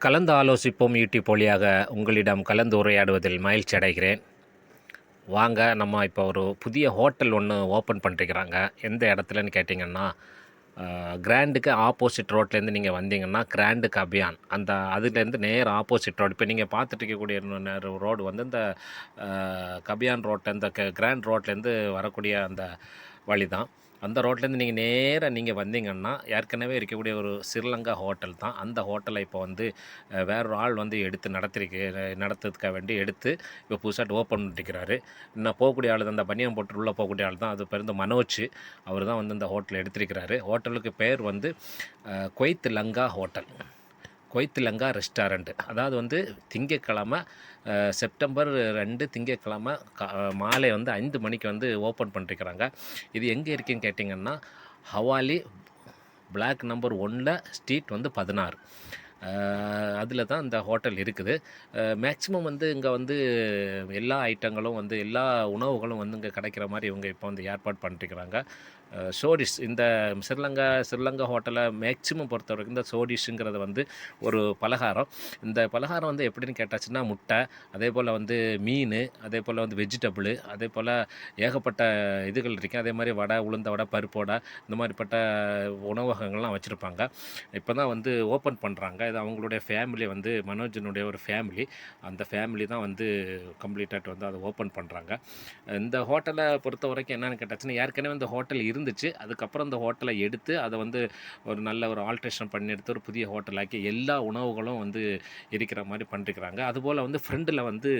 கலந்து ஆலோசிப்போம் யூடியூப் வழியாக உங்களிடம் கலந்து உரையாடுவதில் மகிழ்ச்சி அடைகிறேன். வாங்க நம்ம இப்போ ஒரு புதிய ஹோட்டல் ஒன்று ஓப்பன் பண்ணிருக்கிறாங்க. எந்த இடத்துலன்னு கேட்டிங்கன்னா கிராண்டுக்கு ஆப்போசிட் ரோட்லேருந்து நீங்கள் வந்தீங்கன்னா கிராண்டுக்கு அபியான் அந்த அதுலேருந்து நேர் ஆப்போசிட் ரோடு. இப்போ நீங்கள் பார்த்துட்டு இருக்கக்கூடிய ரோடு வந்து இந்த கபியான் ரோட்டில் இந்த க- கிராண்ட் ரோட்லேருந்து வரக்கூடிய அந்த வழி தான் அந்த ரோட்லேருந்து நீங்கள் நேராக நீங்கள் வந்தீங்கன்னா ஏற்கனவே இருக்கக்கூடிய ஒரு ஸ்ரீலங்கா ஹோட்டல் தான். அந்த ஹோட்டலை இப்போ வந்து வேறொரு ஆள் வந்து எடுத்து நடத்திருக்கு நடத்துறதுக்காக வேண்டி எடுத்து இப்போ புதுசாக ஓப்பன் பண்ணிருக்கிறாரு இன்னும் போகக்கூடிய ஆள் தான் அந்த பனியம் போட்டு உள்ளே போகக்கூடிய ஆள் தான். அது பேர் வந்து மனோஜ். அவர் தான் வந்து இந்த ஹோட்டல் எடுத்திருக்கிறாரு. ஹோட்டலுக்கு பேர் வந்து கொய்த் லங்கா ஹோட்டல். கொய்த்திலங்கா ரெஸ்டாரண்ட். அதாவது வந்து திங்கக்கிழமை செப்டம்பர் ரெண்டு திங்கக்கிழமை மாலை வந்து ஐந்து மணிக்கு வந்து ஓப்பன் பண்ணிருக்கிறாங்க இது எங்கே இருக்குன்னு கேட்டிங்கன்னா ஹவாலி பிளாக் நம்பர் ஒன்னில் ஸ்ட்ரீட் வந்து பதினாறு. அதில் தான் இந்த ஹோட்டல் இருக்குது. மேக்ஸிமம் வந்து இங்கே வந்து எல்லா ஐட்டங்களும் வந்து எல்லா உணவுகளும் வந்து இங்கே கிடைக்கிற மாதிரி இவங்க இப்போ வந்து ஏற்பாடு பண்ணிருக்கிறாங்க சோடிஷ் இந்த ஸ்ரீலங்கா ஸ்ரீலங்கா ஹோட்டலை மேக்சிமம் பொறுத்த வரைக்கும் இந்த சோடிஷுங்கிறது வந்து ஒரு பலகாரம். இந்த பலகாரம் வந்து எப்படின்னு கேட்டாச்சுன்னா முட்டை அதே போல் வந்து மீன் அதே போல் வந்து வெஜிடபிள் அதே போல் ஏகப்பட்ட இதுகள் இருக்குது அதே மாதிரி வடை உளுந்த வடை பருப்பு வடை இந்த மாதிரிப்பட்ட உணவகங்கள்லாம் வச்சுருப்பாங்க. இப்போ தான் வந்து ஓப்பன் பண்ணுறாங்க இது அவங்களுடைய ஃபேமிலி வந்து மனோஜனுடைய ஒரு ஃபேமிலி அந்த ஃபேமிலி தான் வந்து கம்ப்ளீட்டாக வந்து அதை ஓப்பன் பண்ணுறாங்க இந்த ஹோட்டலை பொறுத்த வரைக்கும் என்னென்னு கேட்டாச்சுன்னா ஏற்கனவே இந்த ஹோட்டல் இருந்துச்சு. அதுக்கப்புறம் இந்த ஹோட்டலை எடுத்து அதை வந்து ஒரு நல்ல ஒரு ஆல்ட்ரேஷன் பண்ணி எடுத்து ஒரு புதிய ஹோட்டலாக்கி எல்லா உணவுகளும் வந்து இருக்கிற மாதிரி பண்ணிருக்கிறாங்க. அதுபோல் வந்து ஃப்ரெண்டில் வந்து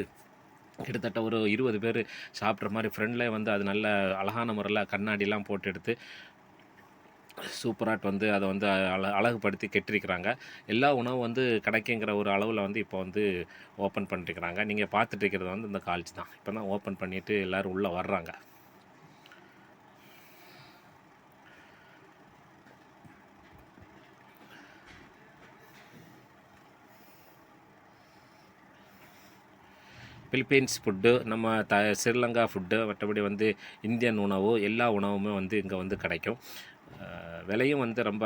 கிட்டத்தட்ட ஒரு இருபது பேர் சாப்பிட்ற மாதிரி ஃப்ரெண்ட்லேயே வந்து அது நல்ல அழகான முறையில் கண்ணாடிலாம் போட்டு எடுத்து சூப்பராட் வந்து அதை வந்து அழ அழகுபடுத்தி கெட்டிருக்கிறாங்க. எல்லா உணவும் வந்து கிடைக்குங்கிற ஒரு அளவில் வந்து இப்போ வந்து ஓப்பன் பண்ணிட்டுருக்கிறாங்க நீங்கள் பார்த்துட்டு இருக்கிறது வந்து இந்த காலேஜ் தான். இப்போ தான் ஓப்பன் பண்ணிவிட்டு எல்லோரும் உள்ளே வர்றாங்க. பிலிப்பீன்ஸ் ஃபுட்டு நம்ம த ஸ்ரீலங்கா ஃபுட்டு மற்றபடி வந்து இந்தியன் உணவு எல்லா உணவுமே வந்து இங்கே வந்து கிடைக்கும். விலையும் வந்து ரொம்ப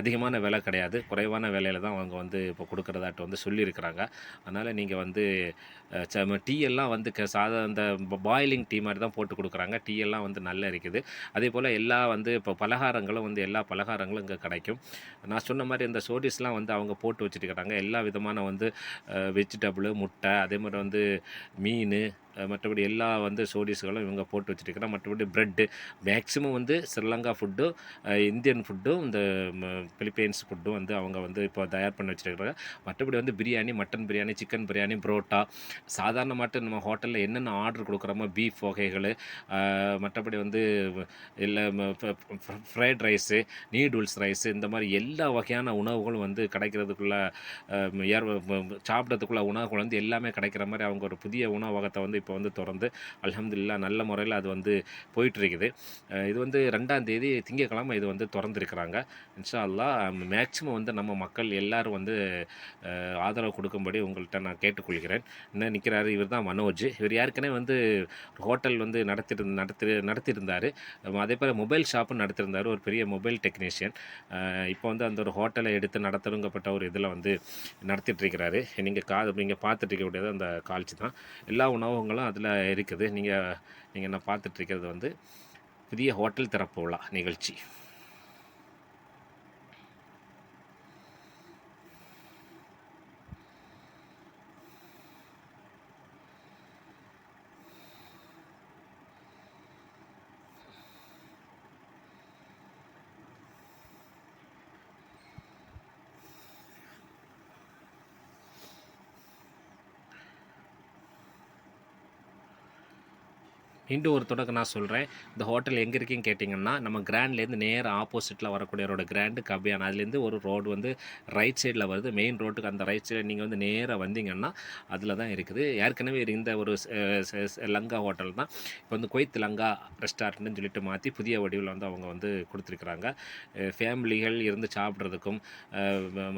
அதிகமான விலை கிடையாது. குறைவான விலையில தான் அவங்க வந்து இப்போ கொடுக்குறதாட்டு வந்து சொல்லியிருக்கிறாங்க. அதனால் நீங்கள் வந்து ச- டீ எல்லாம் வந்து க சாதா அந்த பாயிலிங் டீ மாதிரி தான் போட்டு கொடுக்குறாங்க. டீ எல்லாம் வந்து நல்லா இருக்குது. அதே போல் எல்லா வந்து இப்போ பலகாரங்களும் வந்து எல்லா பலகாரங்களும் இங்கே கிடைக்கும். நான் சொன்ன மாதிரி இந்த சோடிஸ்லாம் வந்து அவங்க போட்டு வச்சுருக்கிறாங்க எல்லா விதமான வந்து வெஜிடபிள் முட்டை அதே மாதிரி வந்து மீன் மற்றபடி எல்லா வந்து சோடிஸ்களும் இவங்க போட்டு வச்சுருக்கிறாங்க. மற்றபடி ப்ரெட்டு மேக்ஸிமம் வந்து ஸ்ரீலங்கா ஃபுட்டும் இந்தியன் ஃபுட்டும் இந்த ம- பிலிப்பைன்ஸ் ஃபுட்டும் வந்து அவங்க வந்து இப்போ தயார் பண்ணி வச்சுருக்காங்க மற்றபடி வந்து பிரியாணி மட்டன் பிரியாணி சிக்கன் பிரியாணி புரோட்டா சாதாரணமாட்டு நம்ம ஹோட்டலில் என்னென்ன ஆர்டர் கொடுக்குறோமோ பீஃப் வகைகள் மற்றபடி வந்து இல்லை ஃப்ரைட் ரைஸு நீடூல்ஸ் ரைஸு இந்த மாதிரி எல்லா வகையான உணவுகளும் வந்து கிடைக்கிறதுக்குள்ள ஏர் சாப்பிட்றதுக்குள்ள உணவுகள் வந்து எல்லாமே கிடைக்கிற மாதிரி அவங்க ஒரு புதிய உணவகத்தை வந்து இப்போ வந்து திறந்து அலமதுல்லா நல்ல முறையில் அது வந்து போயிட்டுருக்குது. இது வந்து ரெண்டாம் தேதி திங்கக்கிழமை இது வந்து திறந்துருக்குறாங்க. இன்ஷா அல்லாஹ் மேக்ஸிமம் வந்து நம்ம மக்கள் எல்லோரும் வந்து ஆதரவு கொடுக்கும்படி உங்கள்கிட்ட நான் கேட்டுக்கொள்கிறேன். என்ன நிற்கிறாரு இவர் தான் மனோஜ். இவர் ஏற்கனவே வந்து ஹோட்டல் வந்து நடத்திட்டு நடத்தி நடத்தியிருந்தார். அதே போல் மொபைல் ஷாப்பும் நடத்திருந்தார். ஒரு பெரிய மொபைல் டெக்னீஷியன். இப்போ வந்து அந்த ஒரு ஹோட்டலை எடுத்து நடத்தணுங்கப்பட்ட ஒரு இதில் வந்து நடத்திட்டு இருக்கிறாரு நீங்கள் கா நீங்கள் பார்த்துட்டு இருக்கக்கூடியது அந்த கால்ச்சி தான். எல்லா உணவும் உணவகங்களும் அதில் இருக்குது. நீங்கள் நீங்கள் நான் பார்த்துட்டு இருக்கிறது வந்து புதிய ஹோட்டல் திறப்பு விழா நிகழ்ச்சி. இன்னும் ஒரு தொடக்கம் நான் சொல்கிறேன் இந்த ஹோட்டல் எங்கே இருக்குன்னு கேட்டிங்கன்னா நம்ம கிராண்ட்லேருந்து நேராக ஆப்போசிட்டில் வரக்கூடியவரோட கிராண்டு கபியான் அதுலேருந்து ஒரு ரோடு வந்து ரைட் சைடில் வருது. மெயின் ரோட்டுக்கு அந்த ரைட் சைடில் நீங்கள் வந்து நேராக வந்தீங்கன்னா அதில் தான் இருக்குது. ஏற்கனவே இந்த ஒரு லங்கா ஹோட்டல் தான். இப்போ வந்து கொய்த் லங்கா ரெஸ்டாரண்ட்னு சொல்லிட்டு மாற்றி புதிய வடிவில் வந்து அவங்க வந்து கொடுத்துருக்குறாங்க. ஃபேமிலிகள் இருந்து சாப்பிட்றதுக்கும்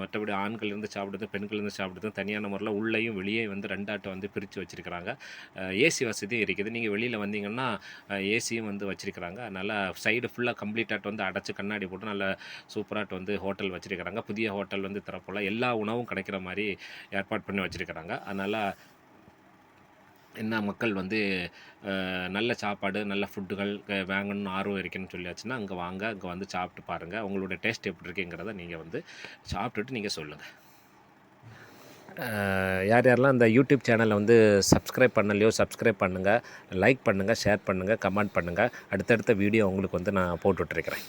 மற்றபடி ஆண்கள் இருந்து சாப்பிட்றது பெண்கள் இருந்து சாப்பிட்றதும் தனியான முறையில் உள்ளேயும் வெளியே வந்து ரெண்டாட்டம் வந்து பிரித்து வச்சுருக்கிறாங்க. ஏசி வசதியும் இருக்குது. நீங்கள் வெளியில் வந்தீங்கன்னா பார்த்தீங்கன்னா ஏசியும் வந்து வச்சுருக்கிறாங்க. அதனால் சைடு ஃபுல்லாக கம்ப்ளீட்டாக வந்து அடைச்சி கண்ணாடி போட்டு நல்ல சூப்பராக வந்து ஹோட்டல் வச்சுருக்கிறாங்க. புதிய ஹோட்டல் வந்து திறப்போல் எல்லா உணவும் கிடைக்கிற மாதிரி ஏற்பாடு பண்ணி வச்சுருக்கிறாங்க. அதனால் என்ன மக்கள் வந்து நல்ல சாப்பாடு நல்ல ஃபுட்டுகள் வாங்கணும்னு ஆர்வம் இருக்குன்னு சொல்லியாச்சுன்னா அங்கே வாங்க அங்கே வந்து சாப்பிட்டு பாருங்கள் உங்களோட டேஸ்ட் எப்படி இருக்குங்கிறத நீங்கள் வந்து சாப்பிட்டுட்டு நீங்கள் சொல்லுங்கள் யார் யாரெல்லாம் இந்த யூடியூப் சேனலை வந்து சப்ஸ்கிரைப் பண்ணலையோ சப்ஸ்கிரைப் பண்ணுங்கள் லைக் பண்ணுங்கள் ஷேர் பண்ணுங்கள் கமெண்ட் பண்ணுங்கள் அடுத்தடுத்த வீடியோ உங்களுக்கு வந்து நான் போட்டுட்ருக்கிறேன்